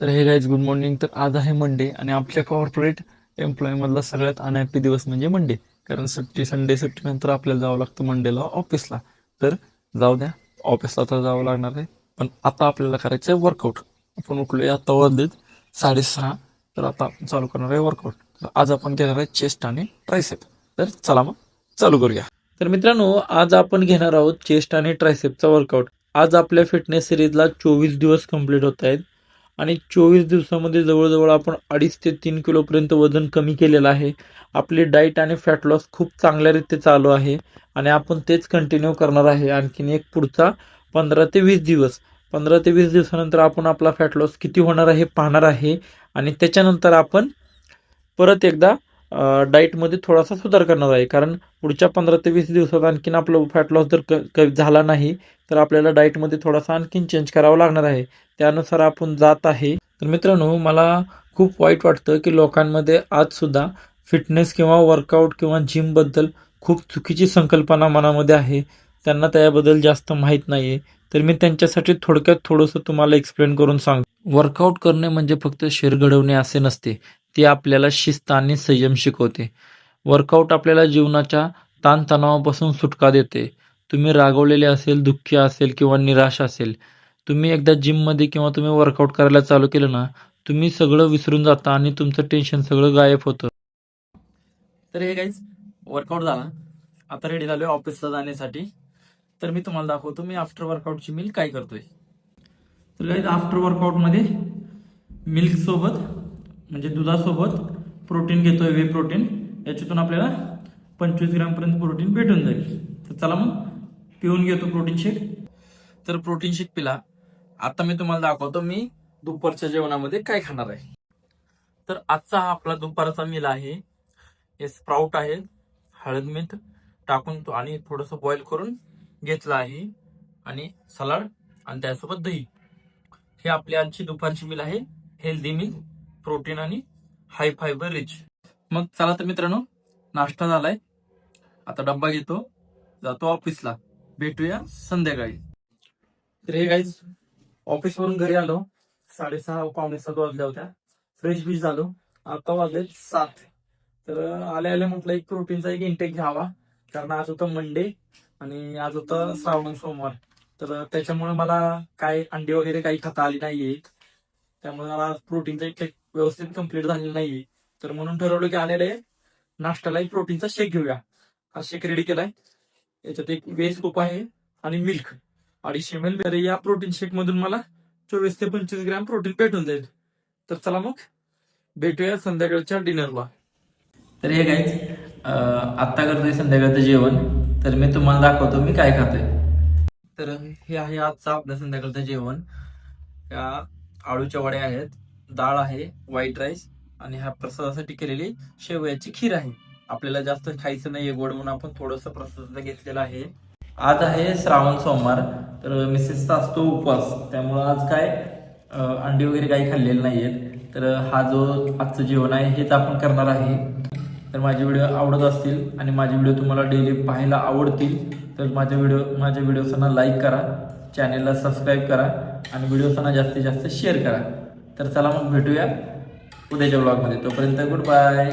तर हे guys good morning तर आज आहे मंडे आणि आपल्या कॉर्पोरेट एम्प्लॉयमधला सगळ्यात अनहॅपी दिवस म्हणजे मंडे कारण सुट्टी संडे सुट्टीनंतर आपल्याला जावं लागतं मंडेला ऑफिसला तर जाऊ द्या ऑफिसला तर जावं लागणार आहे. पण आता आपल्याला करायचं आहे वर्कआउट आपण उठलोय आता वाजलेत साडेसहा. तर आता आपण चालू करणार आहे वर्कआउट तर आज आपण घेणार आहे चेस्ट आणि ट्रायसेप तर चला मग चालू करूया. तर मित्रांनो आज आपण घेणार आहोत चेस्ट आणि ट्रायसेपचा वर्कआउट आज आपल्या फिटनेस सिरीजला चोवीस दिवस कंप्लीट होत आहेत. आणि चोवीस दिवसामध्ये जवळजवळ आपण अडीच ते तीन किलोपर्यंत वजन कमी केलेलं आहे. आपली डाईट आणि फॅट लॉस खूप चांगल्यारीत्या चालू आहे आणि आपण तेच कंटिन्यू करणार आहे आणखीन एक पुढचा पंधरा ते वीस दिवस. पंधरा ते वीस दिवसानंतर आपण आपला फॅट लॉस किती होणार आहे पाहणार आहे आणि त्याच्यानंतर आपण परत एकदा डाईटमध्ये थोडासा सुधार करणार आहे. कारण पुढच्या पंधरा ते वीस दिवसात आणखीन आपलं फॅट लॉस जर क झाला नाही तर आपल्याला डाईटमध्ये थोडासा आणखीन चेंज करावा लागणार आहे. त्यानुसार आपण जात आहे. तर मित्रांनो मला खूप वाईट वाटतं की लोकांमध्ये आजसुद्धा फिटनेस किंवा वर्कआउट किंवा जिमबद्दल खूप चुकीची संकल्पना मनामध्ये आहे. त्यांना त्याबद्दल जास्त माहीत नाही आहे तर मी त्यांच्यासाठी थोडक्यात थोडंसं तुम्हाला एक्सप्लेन करून सांगतो. वर्कआउट करणे म्हणजे फक्त शरीर घडवणे असे नसते. ते आपल्याला शिस्त आणि संयम शिकवते. वर्कआउट आपल्याला जीवनाच्या ताणतणावापासून सुटका देते. तुम्ही रागवलेले असेल दुःखी असेल किंवा निराश असेल तुम्ही एकदा जिममध्ये किंवा तुम्ही वर्कआउट करायला चालू केलं ना तुम्ही सगळं विसरून जाता आणि तुमचं टेन्शन सगळं गायब होतं. तर हे काहीच वर्कआउट झाला. आता रेडी झालोय ऑफिसला जाण्यासाठी. तर मी तुम्हाला दाखवतो मी आफ्टर वर्कआउटची मिल काय करतोय. तर काही आफ्टर वर्कआउटमध्ये मिल्क सोबत म्हणजे दुधासोबत प्रोटीन घेतोय वे प्रोटीन याच्यातून आपल्याला पंचवीस ग्रॅमपर्यंत प्रोटीन भेटून जाईल. तर चला मग पिऊन घेतो प्रोटीन शेक तर प्रोटीन शेक पिला. आता मी तुम्हाला दाखवतो मी दुपारच्या जेवणामध्ये काय खाणार आहे. तर आजचा हा आपला दुपारचा मिल आहे. हे स्प्राऊट आहे हळद मीठ टाकून तो आणि थोडंसं बॉईल करून घेतलं आहे. आणि सलाड आणि त्यासोबत दही. हे आपली आजची दुपारची मील आहे हेल्दी मील प्रोटीन आणि हाय फायबर रिच. मग चला तर मित्रांनो नाश्ता झालाय. आता डब्बा घेतो. जातो ऑफिसला. भेटूया संध्याकाळी. तर हे गाईज ऑफिसवरून घरी आलो. साडेसहा पावणे सात वाजल्या होत्या. फ्रेश बीच झालो. आता वाजले सात. तर आले आले म्हटलं एक प्रोटीनचा एक इंटेक घ्यावा. कारण आज होतं मंडे आणि आज होतं श्रावण सोमवार. तर त्याच्यामुळे मला काय अंडी वगैरे काही खाता आली नाहीये त्यामुळे मला प्रोटीनचा इंटेक व्यवस्थित कंप्लीट झालेला नाहीये. तर म्हणून ठरवलं की आलेले नाश्त्याला एक प्रोटीनचा शेक घेऊया. हा शेक रेडी केलाय. याच्यात एक वेज कूप आहे आणि मिल्क अडीचशे एम एल या प्रोटीन शेक मधून मला चोवीस ते पंचवीस ग्रॅम प्रोटीन भेटून जाईल तर चला मग भेटूया संध्याकाळच्या डिनरला. तर हे गाईज आत्ता करतोय संध्याकाळचं जेवण. तर मी तुम्हाला दाखवतो मी काय खातोय. तर हे आहे आजचं आपलं संध्याकाळचं जेवण. या आळूच्या वड्या आहेत डाळ आहे व्हाईट राईस आणि ह्या प्रसादासाठी केलेली शेवयाची खीर आहे. आपल्याला जास्त खायचं नाहीये गोड म्हणून आपण थोडंसं प्रसाद घेतलेलं आहे. आज आहे श्रावण सोमवार तर मिसेसचा असतो उपवास. त्यामुळं आज काय अंडी वगैरे काही खाल्लेले नाहीयेत. तर हा जो आजचं जेवण आहे हेच आपण करणार आहे. तर माझे व्हिडिओ आवडत असतील आणि माझे व्हिडिओ तुम्हाला डेली पाहायला आवडतील तर माझ्या व्हिडिओ माझ्या व्हिडिओसांना लाईक करा. चॅनेलला सबस्क्राईब करा. आणि व्हिडिओसना जास्तीत जास्त शेअर करा. तर चला मग भेटूया उद्याच्या ब्लॉगमध्ये तोपर्यंत गुड बाय